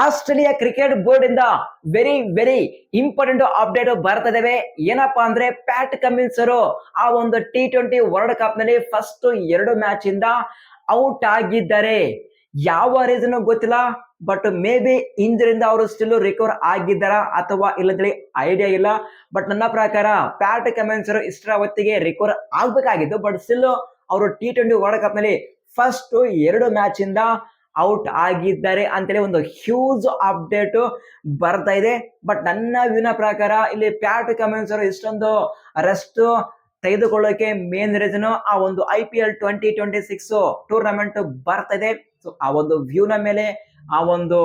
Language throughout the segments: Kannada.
ಆಸ್ಟ್ರೇಲಿಯಾ ಕ್ರಿಕೆಟ್ ಬೋರ್ಡ್ ಇಂದ ವೆರಿ ವೆರಿ ಇಂಪಾರ್ಟೆಂಟ್ ಅಪ್ಡೇಟ್ ಬರ್ತಾ ಏನಪ್ಪಾ ಅಂದ್ರೆ ಪ್ಯಾಟ್ ಕಮಿನ್ಸ್ ಅವರು ಆ ಒಂದು ಟಿ ಟ್ವೆಂಟಿ ವರ್ಲ್ಡ್ ಕಪ್ನಲ್ಲಿ ಫಸ್ಟ್ ಎರಡು ಮ್ಯಾಚ್ ಇಂದ ಔಟ್ ಆಗಿದ್ದಾರೆ. ಯಾವ ರೀಸನ್ ಗೊತ್ತಿಲ್ಲ ಬಟ್ ಮೇ ಬಿ ಇಂದ್ರಿಂದ ಅವರು ಸ್ಟಿಲ್ ರಿಕವರ್ ಆಗಿದ್ದಾರ ಅಥವಾ ಇಲ್ಲಂತೇಳಿ ಐಡಿಯಾ ಇಲ್ಲ. ಬಟ್ ನನ್ನ ಪ್ರಕಾರ ಪ್ಯಾಟ್ ಕಮೆನ್ಸ್ ಅವರು ಇಷ್ಟರ ಹೊತ್ತಿಗೆ ರಿಕವರ್ ಆಗ್ಬೇಕಾಗಿದ್ದು ಬಟ್ ಸ್ಟಿಲ್ ಅವರು ಟಿ ಟ್ವೆಂಟಿ ವರ್ಲ್ಡ್ ಕಪ್ನಲ್ಲಿ ಫಸ್ಟ್ ಎರಡು ಮ್ಯಾಚ್ ಇಂದ ಔಟ್ ಆಗಿದ್ದಾರೆ ಅಂತೇಳಿ ಒಂದು ಹ್ಯೂಜ್ ಅಪ್ಡೇಟ್ ಬರ್ತಾ ಇದೆ. ಬಟ್ ನನ್ನ ವಿನ ಪ್ರಕಾರ ಇಲ್ಲಿ ಪ್ಯಾಟ್ ಕಮೆಂಟ್ಸ್ ಅವರು ಇಷ್ಟೊಂದು ರೆಸ್ಟ್ ತೆಗೆದುಕೊಳ್ಳೋಕೆ ಮೇನ್ ರೀಸನ್ ಆ ಒಂದು I P L twenty twenty six tournament ಬರ್ತಾ ಇದೆ. ಸೊ ಆ ಒಂದು ವ್ಯೂನ ಮೇಲೆ ಆ ಒಂದು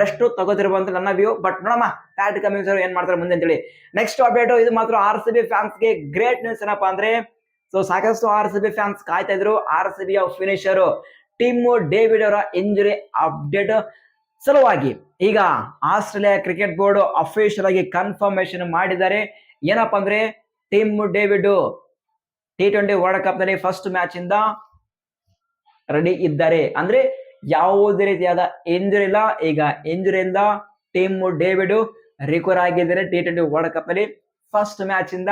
ರೆಸ್ಟ್ ತಗೋತಿರುವಂತ ನನ್ನ ವ್ಯೂ ಬಟ್ ನೋಡಮ್ಮ ಪ್ಯಾಟ್ ಕಮಿನ್ಸ್ ಅವರು ಏನ್ ಮಾಡ್ತಾರೆ ಮುಂದೆ ಅಂತೇಳಿ. ನೆಕ್ಸ್ಟ್ ಅಪ್ಡೇಟ್ ಇದು ಮಾತ್ರ ಆರ್ ಸಿ ಬಿ ಫ್ಯಾನ್ಸ್ಗೆ ಗ್ರೇಟ್ ನ್ಯೂಸ್ ಏನಪ್ಪಾ ಅಂದ್ರೆ ಸೊ ಸಾಕಷ್ಟು ಆರ್ ಸಿ ಬಿ ಫ್ಯಾನ್ಸ್ ಕಾಯ್ತಾ ಇದ್ರು. R C B finisher Tim David ಅವರ ಇಂಜುರಿ ಅಪ್ಡೇಟ್ ಸಲುವಾಗಿ. ಈಗ ಆಸ್ಟ್ರೇಲಿಯಾ ಕ್ರಿಕೆಟ್ ಬೋರ್ಡ್ ಅಫಿಷಿಯಲ್ ಆಗಿ ಕನ್ಫರ್ಮೇಶನ್ ಮಾಡಿದ್ದಾರೆ ಏನಪ್ಪಾ ಅಂದ್ರೆ Tim David T twenty world ಕಪ್ನಲ್ಲಿ first match ಇಂದ ರೆಡಿ ಇದ್ದಾರೆ. ಅಂದ್ರೆ ಯಾವುದೇ ರೀತಿಯಾದ ಇಂಜುರಿ ಇಲ್ಲ. ಈಗ ಇಂಜುರಿಯಿಂದ ಟೀಮ್ ಡೇವಿಡ್ ರಿಕವರ್ ಆಗಿದ್ದಾರೆ. ಟಿ ಟ್ವೆಂಟಿ ವರ್ಲ್ಡ್ ಕಪ್ನಲ್ಲಿ ಫಸ್ಟ್ ಮ್ಯಾಚ್ ಇಂದ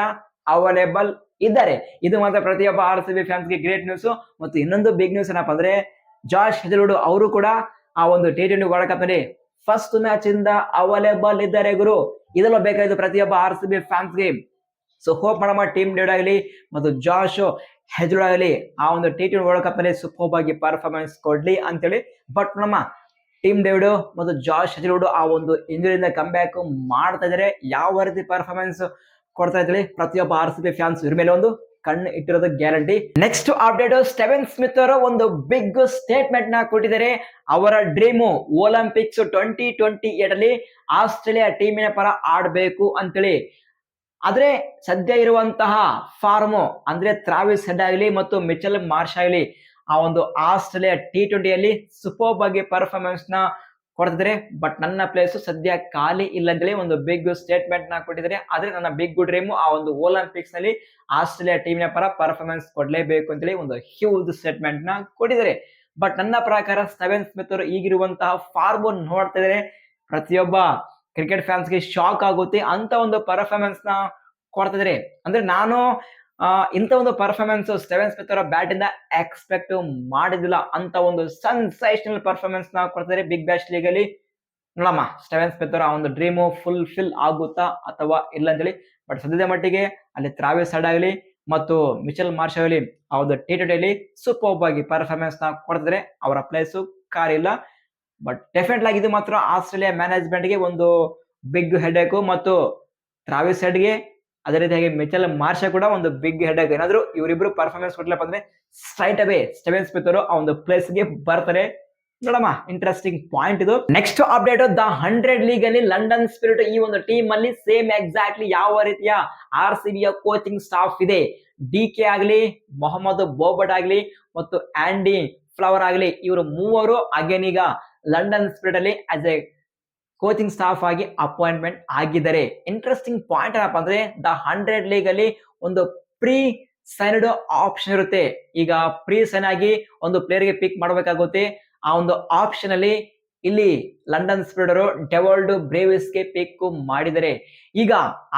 ಅವೈಲೇಬಲ್ ಇದ್ದಾರೆ. ಇದು ಮಾತ್ರ ಪ್ರತಿಯೊಬ್ಬ ಆರ್ ಸಿ ಬಿ ಫ್ಯಾನ್ಸ್ಗೆ ಗ್ರೇಟ್ ನ್ಯೂಸ್ ಮತ್ತು ಇನ್ನೊಂದು ಬಿಗ್ ನ್ಯೂಸ್ ಏನಪ್ಪ ಅಂದ್ರೆ ಜಾಶ್ ಹೆಜಲ್ವುಡ್ ಅವರು ಕೂಡ ಆ ಒಂದು ಟಿ ಟ್ವೆಂಟಿ ವರ್ಲ್ಡ್ ಕಪ್ನಲ್ಲಿ ಫಸ್ಟ್ ಮ್ಯಾಚ್ ಇಂದ ಅವೈಲೇಬಲ್ ಇದ್ದಾರೆ ಗುರು. ಇದೆಲ್ಲ ಬೇಕಾಯ್ತು ಪ್ರತಿಯೊಬ್ಬ ಆರ್ ಸಿ ಬಿ ಫ್ಯಾನ್ಸ್ಗೆ ಸೊ ಹೋಪ್ ಮಾಡಮ್ಮ ಟೀಮ್ ಡೇಡ್ ಆಗಲಿ ಮತ್ತು ಜಾಶ್ ಹೆಜ್ರುಡ್ ಆಗಲಿ ಆ ಒಂದು ಟಿ ಟ್ವೆಂಟಿ ವರ್ಲ್ಡ್ ಕಪ್ನಲ್ಲಿ ಸೂಪರ್ ಆಗಿ ಪರ್ಫಾರ್ಮೆನ್ಸ್ ಕೊಡ್ಲಿ ಅಂತೇಳಿ. ಬಟ್ ನಮ್ಮ ಟೀಮ್ ಡೇವಿಡ್ ಮತ್ತು ಜಾಶ್ ಹೆಜ್ರುಡ್ ಆ ಒಂದು ಇಂಜುರಿಯಿಂದ ಕಮ್ ಬ್ಯಾಕ್ ಮಾಡ್ತಾ ಇದಾರೆ ಯಾವ ರೀತಿ ಪರ್ಫಾರ್ಮೆನ್ಸ್ ಕೊಡ್ತಾ ಇದ್ದೀನಿ. ಪ್ರತಿಯೊಬ್ಬ ಆರ್ ಸಿ ಬಿ ಫ್ಯಾನ್ಸ್ ಇವ್ರ ಮೇಲೆ ಒಂದು ಕಣ್ಣು ಇಟ್ಟಿರೋದು guarantee next update Steven Smith ಅವರು ಒಂದು ಬಿಗ್ ಸ್ಟೇಟ್ಮೆಂಟ್ನ ಕೊಟ್ಟಿದ್ದಾರೆ. ಅವರ dream Olympics twenty twenty eight ಅಲ್ಲಿ ಆಸ್ಟ್ರೇಲಿಯಾ ಟೀಮಿನ ಪರ ಆಡಬೇಕು ಅಂತೇಳಿ. ಆದ್ರೆ ಸದ್ಯ ಇರುವಂತಹ ಫಾರ್ಮು ಅಂದ್ರೆ ತ್ರಾವಿಸ್ ಹೆಡ್ ಆಗಲಿ ಮತ್ತು ಮಿಚಲ್ ಮಾರ್ಷ್ ಆಗಲಿ ಆ ಒಂದು ಆಸ್ಟ್ರೇಲಿಯಾ ಟಿ ಟ್ವೆಂಟಿಯಲ್ಲಿ ಸೂಪರ್ ಆಗಿ ಪರ್ಫಾರ್ಮೆನ್ಸ್ನ ಕೊಡ್ತಿದ್ದಾರೆ ಬಟ್ ನನ್ನ ಪ್ಲೇಸ್ ಸದ್ಯ ಖಾಲಿ ಇಲ್ಲ ಅಂತೇಳಿ ಒಂದು ಬಿಗ್ ಸ್ಟೇಟ್ಮೆಂಟ್ನ ಕೊಟ್ಟಿದ್ದಾರೆ. ಆದ್ರೆ ನನ್ನ ಬಿಗ್ ಡ್ರೀಮು ಆ ಒಂದು ಒಲಿಂಪಿಕ್ಸ್ನಲ್ಲಿ ಆಸ್ಟ್ರೇಲಿಯಾ ಟೀಮ್ನ ಪರ ಪರ್ಫಾರ್ಮೆನ್ಸ್ ಕೊಡಲೇಬೇಕು ಅಂತೇಳಿ ಒಂದು ಹ್ಯೂಜ್ ಸ್ಟೇಟ್ಮೆಂಟ್ನ ಕೊಟ್ಟಿದ್ದಾರೆ. ಬಟ್ ನನ್ನ ಪ್ರಕಾರ ಸ್ಟೆವೆನ್ ಸ್ಮಿತ್ ಅವರು ಈಗಿರುವಂತಹ ಫಾರ್ಮ್ ನೋಡ್ತಾ ಇದ್ರೆ ಪ್ರತಿಯೊಬ್ಬ ಕ್ರಿಕೆಟ್ ಫ್ಯಾನ್ಸ್ಗೆ ಶಾಕ್ ಆಗುತ್ತೆ ಅಂತ ಒಂದು ಪರ್ಫಾರ್ಮೆನ್ಸ್ನ ಕೊಡ್ತಿದ್ರೆ ಅಂದ್ರೆ ನಾನು ಇಂಥ ಒಂದು ಪರ್ಫಾರ್ಮೆನ್ಸ್ ಸ್ಟೆವೆನ್ ಸ್ಮಿತ್ ಅವರ ಬ್ಯಾಟ್ ಇಂದ ಎಕ್ಸ್ಪೆಕ್ಟ್ ಮಾಡಿದಿಲ್ಲ ಅಂತ ಒಂದು ಸನ್ಸೇಷನಲ್ ಪರ್ಫಾರ್ಮೆನ್ಸ್ನ ಕೊಡ್ತಾರೆ ಬಿಗ್ ಬ್ಯಾಶ್ ಲೀಗ್ ಅಲ್ಲಿ. ನೋಡಮ್ಮ ಸ್ಟೆವೆನ್ ಸ್ಮಿತ್ ಅವರ ಒಂದು ಡ್ರೀಮು ಫುಲ್ ಫಿಲ್ ಆಗುತ್ತಾ ಅಥವಾ ಇಲ್ಲ ಅಂತೇಳಿ. ಬಟ್ ಸದ್ಯದ ಮಟ್ಟಿಗೆ ಅಲ್ಲಿ ತ್ರಾವಿಸ್ ಸೈಡ್ ಆಗಲಿ ಮತ್ತು ಮಿಚಲ್ ಮಾರ್ಷ್ ಆಗಲಿ ಒಂದು ಟಿ ಟ್ವೆಂಟಿಯಲ್ಲಿ ಸೂಪರ್ ಆಗಿ ಪರ್ಫಾರ್ಮೆನ್ಸ್ನ ಕೊಡ್ತಾರೆ ಅವರ ಪ್ಲೇಸು ಕಾರಿಲ್ಲ ಬಟ್ ಡೆಫಿನೆಟ್ ಆಗಿ ಇದು ಮಾತ್ರ ಆಸ್ಟ್ರೇಲಿಯಾ ಮ್ಯಾನೇಜ್ಮೆಂಟ್ಗೆ ಒಂದು ಬಿಗ್ ಹೆಡೇಕು ಮತ್ತು ಟ್ರಾವಿಸ್ ಹೆಡ್ಗೆ ಅದೇ ರೀತಿಯಾಗಿ ಮಿಚಲ್ ಮಾರ್ಷ ಕೂಡ ಒಂದು ಬಿಗ್ ಹೆಡ್ ಆಗಿ ಏನಾದ್ರು ಇವರಿಬ್ರು ಪರ್ಫಾರ್ಮೆನ್ಸ್ ಕೊಡ್ಲಪ್ಪ ಅಂದ್ರೆ ಸ್ಟ್ರೈಟ್ ಅವೇ ಸ್ಟೆವೆನ್ ಸ್ಮಿತ್ ಅವರು ಆ ಒಂದು ಪ್ಲೇಸ್ಗೆ ಬರ್ತಾರೆ. ನೋಡಮ್ಮ ಇಂಟ್ರೆಸ್ಟಿಂಗ್ ಪಾಯಿಂಟ್ ಇದು. Next update the hundred league ಅಲ್ಲಿ ಲಂಡನ್ ಸ್ಪಿರಿಟ್ ಈ ಒಂದು ಟೀಮ್ ಅಲ್ಲಿ ಸೇಮ್ ಎಕ್ಸಾಕ್ಟ್ಲಿ ಯಾವ ರೀತಿಯ ಆರ್ ಸಿ ಬಿಯ ಕೋಚಿಂಗ್ ಸ್ಟಾಫ್ ಇದೆ. ಡಿ ಕೆ ಆಗ್ಲಿ ಮೊಹಮ್ಮದ್ ಬೋಬಟ್ ಆಗ್ಲಿ ಮತ್ತು ಆಂಡಿ ಫ್ಲವರ್ ಆಗ್ಲಿ, ಇವರು ಮೂವರು. ಅಗೇನ್ ಈಗ ಲಂಡನ್ ಸ್ಪಿರಿಟ್ ಅಲ್ಲಿ ಆಸ್ ಎ ಕೋಚಿಂಗ್ ಸ್ಟಾಫ್ ಆಗಿ ಅಪಾಯಿಂಟ್ಮೆಂಟ್ ಆಗಿದ್ದಾರೆ. ಇಂಟ್ರೆಸ್ಟಿಂಗ್ ಪಾಯಿಂಟ್ ಏನಪ್ಪ ಅಂದ್ರೆ ದ ಹಂಡ್ರೆಡ್ ಲೀಗ್ ಅಲ್ಲಿ ಒಂದು ಪ್ರೀ ಸೈನ್ಡ್ ಆಪ್ಷನ್ ಇರುತ್ತೆ. ಈಗ ಪ್ರೀ ಸೈನ್ ಆಗಿ ಒಂದು ಪ್ಲೇಯರ್ಗೆ ಪಿಕ್ ಮಾಡಬೇಕಾಗುತ್ತೆ. ಆ ಒಂದು ಆಪ್ಷನ್ ಅಲ್ಲಿ ಇಲ್ಲಿ ಲಂಡನ್ ಡೆವಲ್ಡ್ ಬ್ರೇವಿಸ್ಗೆ ಪಿಕ್ ಮಾಡಿದರೆ. ಈಗ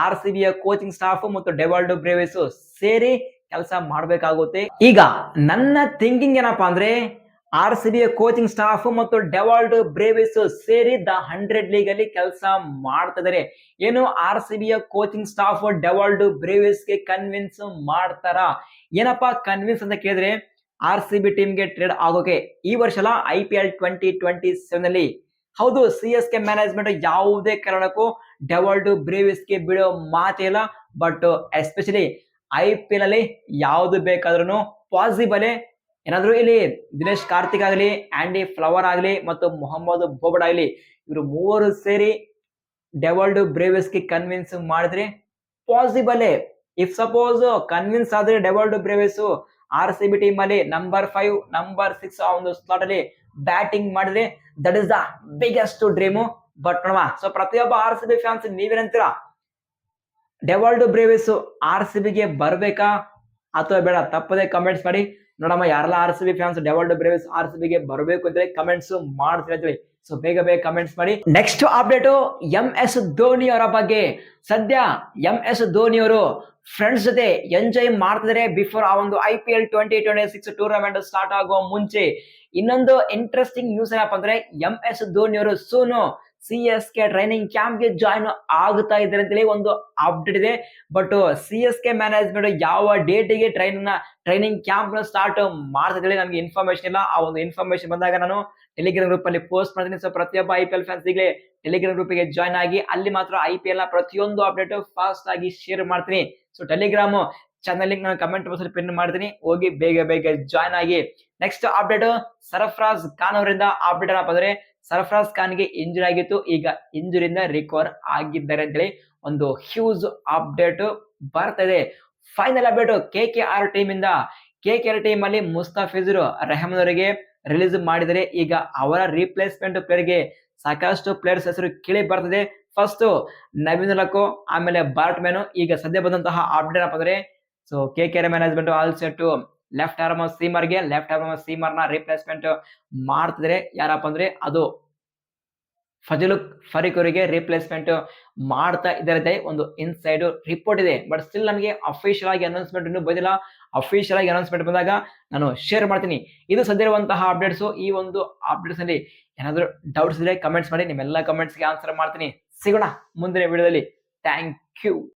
ಆರ್ ಸಿ ಬಿಯ ಕೋಚಿಂಗ್ ಸ್ಟಾಫ್ ಮತ್ತು ಡೆವಲ್ಡ್ ಬ್ರೇವಿಸ್ ಸೇರಿ ಕೆಲಸ ಮಾಡಬೇಕಾಗುತ್ತೆ. ಈಗ ನನ್ನ ಥಿಂಕಿಂಗ್ ಏನಪ್ಪಾ ಅಂದ್ರೆ ಆರ್ ಸಿ ಬಿಯ ಕೋಚಿಂಗ್ ಸ್ಟಾಫ್ ಮತ್ತು ಡೆವಾಲ್ಡ್ ಬ್ರೇವಿಸ್ ಸೇರಿ ದ ಹಂಡ್ರೆಡ್ ಲೀಗ್ ಅಲ್ಲಿ ಕೆಲಸ ಮಾಡ್ತಿದ್ದಾರೆ ಏನು ಆರ್ ಸಿ ಬಿಯ ಕೋಚಿಂಗ್ ಸ್ಟಾಫ್ ಡೆವಾಲ್ಡ್ ಬ್ರೇವಿಸ್ಗೆ ಕನ್ವಿನ್ಸ್ ಮಾಡ್ತಾರ? ಏನಪ್ಪಾ ಕನ್ವಿನ್ಸ್ ಅಂತ ಕೇಳಿದ್ರೆ ಆರ್ ಸಿ ಬಿ ಟೀಮ್ಗೆ ಟ್ರೇಡ್ ಆಗೋಕೆ ಈ ವರ್ಷ I P L twenty twenty seven ಅಲ್ಲಿ. ಹೌದು ಸಿ ಎಸ್ ಕೆ ಮ್ಯಾನೇಜ್ಮೆಂಟ್ ಯಾವುದೇ ಕಾರಣಕ್ಕೂ ಡೆವಾಲ್ಡ್ ಬ್ರೇವಿಸ್ಗೆ ಬಿಡೋ ಮಾತೇ ಇಲ್ಲ but especially I P L ಅಲ್ಲಿ ಯಾವುದು ಬೇಕಾದ್ರೂ ಪಾಸಿಬಲ್ ಏನಾದ್ರು ಇಲ್ಲಿ ದಿನೇಶ್ ಕಾರ್ತಿಕ್ ಆಗಲಿ, ಆಂಡಿ ಫ್ಲವರ್ ಆಗಲಿ, ಮತ್ತು ಮೊಹಮ್ಮದ್ ಬೋಬಡ್ ಆಗಲಿ, ಇವರು ಮೂವರು ಸೇರಿ ಡೆವಲ್ಡ್ ಬ್ರೇವಿಸ್ಗೆ ಕನ್ವಿನ್ಸ್ ಮಾಡಿದ್ರೆ ಪಾಸಿಬಲ್ ಇಫ್ ಸಪೋಸ್ ಕನ್ವಿನ್ಸ್ ಆದ್ರೆ Dewald Brevis R C B team ಅಲ್ಲಿ ನಂಬರ್ ಫೈವ್ ನಂಬರ್ ಸಿಕ್ಸ್ ಆ ಒಂದು ಸ್ಲಾಟ್ ಅಲ್ಲಿ ಬ್ಯಾಟಿಂಗ್ ಮಾಡಿದ್ರೆ that is the biggest dream but ನೋಡಮ್ಮ ಸೊ ಪ್ರತಿಯೊಬ್ಬ ಆರ್ ಸಿ ಬಿ ಫ್ಯಾನ್ಸ್ ನೀವೇನಂತೀರಾ ಡೆವಲ್ಡ್ ಬ್ರೇವಿಸ್ ಆರ್ ಸಿ ಬಿಗೆ ಬರ್ಬೇಕಾ? ಅಥವಾ ಬೇಡ, ತಪ್ಪದೆ ಕಮೆಂಟ್ಸ್ ಮಾಡಿ. ನೋಡಮ್ಮ, ಯಾರೆಲ್ಲ R C B fans Dewald Brevis R C ಬಿಗೆ ಬರಬೇಕು ಅಂದ್ರೆ ಕಮೆಂಟ್ಸ್ ಅಂತೇಳಿ. ಸೊ ಬೇಗ ಬೇಗ ಕಮೆಂಟ್ಸ್ ಮಾಡಿ. Next update M S Dhoni ಅವರ ಬಗ್ಗೆ. ಸದ್ಯ ಎಂ ಎಸ್ ಧೋನಿ ಅವರು ಫ್ರೆಂಡ್ಸ್ ಜೊತೆ ಎಂಜಾಯ್ ಮಾಡ್ತಿದ್ರೆ ಬಿಫೋರ್ ಆ ಒಂದು I P L twenty twenty six tournament start ಆಗುವ ಮುಂಚೆ. ಇನ್ನೊಂದು ಇಂಟ್ರೆಸ್ಟಿಂಗ್ ನ್ಯೂಸ್ ಏನಪ್ಪ ಅಂದ್ರೆ ಎಂ ಎಸ್ ಧೋನಿ ಅವರು soon C S K training ಕ್ಯಾಂಪ್ಗೆ join ಆಗುತ್ತಾ ಇದ್ದಾರೆ ಅಂತೇಳಿ ಒಂದು ಅಪ್ಡೇಟ್ ಇದೆ. But C S K management ಯಾವ ಡೇಟಿಗೆ ಟ್ರೈನ್ ಟ್ರೈನಿಂಗ್ ಕ್ಯಾಂಪ್ ಸ್ಟಾರ್ಟ್ ಮಾಡ್ತಿದ್ದೇಳಿ ನನಗೆ ಇನ್ಫಾರ್ಮೇಶನ್ ಇಲ್ಲ. ಆ ಒಂದು ಇನ್ಫಾರ್ಮೇಶನ್ ಬಂದಾಗ ನಾನು ಟೆಲಿಗ್ರಾಮ್ ಗ್ರೂಪ್ ಅಲ್ಲಿ ಪೋಸ್ಟ್ ಮಾಡ್ತೀನಿ. ಸೊ ಪ್ರತಿಯೊಬ್ಬ ಐ ಪಿ ಎಲ್ ಫ್ಯಾನ್ಸ್ ಈಗಲೇ ಟೆಲಿಗ್ರಾಮ್ ಗ್ರೂಪಿಗೆ ಜಾಯ್ನ್ ಆಗಿ ಅಲ್ಲಿ ಮಾತ್ರ ಐ ಪಿ ಎಲ್ನ ಪ್ರತಿಯೊಂದು ಅಪ್ಡೇಟ್ ಫಾಸ್ಟ್ ಆಗಿ ಶೇರ್ ಮಾಡ್ತೀನಿ. ಸೊ ಟೆಲಿಗ್ರಾಮ್ ಚಾನಲ್ ಲಿಂಕ್ ನಾನು ಕಮೆಂಟ್ ಬಾಕ್ಸ್ ಪಿನ್ ಮಾಡ್ತೀನಿ. ಹೋಗಿ ಬೇಗ ಬೇಗ ಜಾಯ್ನ್ ಆಗಿ. ನೆಕ್ಸ್ಟ್ ಅಪ್ಡೇಟ್ ಸರಫ್ರಾಜ್ ಖಾನ್ ಅವರಿಂದ ಅಪ್ಡೇಟ್ ಏನಪ್ಪ ಅಂದ್ರೆ ಸರ್ಫರಾಜ್ ಖಾನ್ಗೆ ಇಂಜುರಿ ಆಗಿತ್ತು. ಈಗ ಇಂಜುರಿಯಿಂದ ರಿಕವರ್ ಆಗಿದ್ದಾರೆ ಅಂತೇಳಿ ಒಂದು ಹ್ಯೂಜ್ ಅಪ್ಡೇಟ್ ಬರ್ತಾ final update K K R team ಇಂದ. ಕೆ ಕೆ ಆರ್ ಟೀಮ್ ಅಲ್ಲಿ ಮುಸ್ತಾಫಿಜುರ್ ರೆಹಮಾನ್ ಅವರಿಗೆ ರಿಲೀಸ್ ಮಾಡಿದರೆ ಈಗ ಅವರ ರಿಪ್ಲೇಸ್ಮೆಂಟ್ ಪ್ಲೇಯರ್ಗೆ ಸಾಕಷ್ಟು ಪ್ಲೇಯರ್ಸ್ ಹೆಸರು ಕೇಳಿ ಬರ್ತದೆ. ಫಸ್ಟ್ ನವೀನ್ ಲಕ್ಕೋ, ಆಮೇಲೆ ಬಾರ್ಟ್ ಮ್ಯಾನು ಈಗ ಸದ್ಯ ಬಂದಂತಹ ಅಪ್ಡೇಟ್ ಏನಪ್ಪ ಅಂದ್ರೆ so K K R management all set left arm ಸೀಮರ್ಗೆ left arm ಸೀಮರ್ನ ರಿಪ್ಲೇಸ್ಮೆಂಟ್ ಮಾಡ್ತಿದ್ರೆ ಯಾರಪ್ಪ ಅಂದ್ರೆ ಅದು ಫಜಲು ಫರೀಕ್ ಅವರಿಗೆ ರಿಪ್ಲೇಸ್ಮೆಂಟ್ ಮಾಡ್ತಾ ಇದ್ದಾರೆ ಒಂದು ಇನ್ಸೈಡ್ ರಿಪೋರ್ಟ್ ಇದೆ. ಬಟ್ ಸ್ಟಿಲ್ ನಮಗೆ ಅಫಿಷಿಯಲ್ ಆಗಿ ಅನೌನ್ಸ್ಮೆಂಟ್ ಇನ್ನೂ ಬಂದಿಲ್ಲ. ಅಫಿಷಿಯಲ್ ಆಗಿ ಅನೌನ್ಸ್ಮೆಂಟ್ ಬಂದಾಗ ನಾನು ಶೇರ್ ಮಾಡ್ತೀನಿ. ಇದು ಸದ್ಯ ಇರುವಂತಹ ಅಪ್ಡೇಟ್ಸ್ ಈ ಒಂದು ಅಪ್ಡೇಟ್ಸ್ ಅಲ್ಲಿ ಏನಾದರೂ ಡೌಟ್ಸ್ ಇದ್ರೆ ಕಮೆಂಟ್ಸ್ ಮಾಡಿ. ನಿಮ್ಮೆಲ್ಲ ಕಮೆಂಟ್ಸ್ಗೆ ಆನ್ಸರ್ ಮಾಡ್ತೀನಿ. ಸಿಗೋಣ ಮುಂದಿನ ವಿಡಿಯೋದಲ್ಲಿ ಥ್ಯಾಂಕ್ ಯು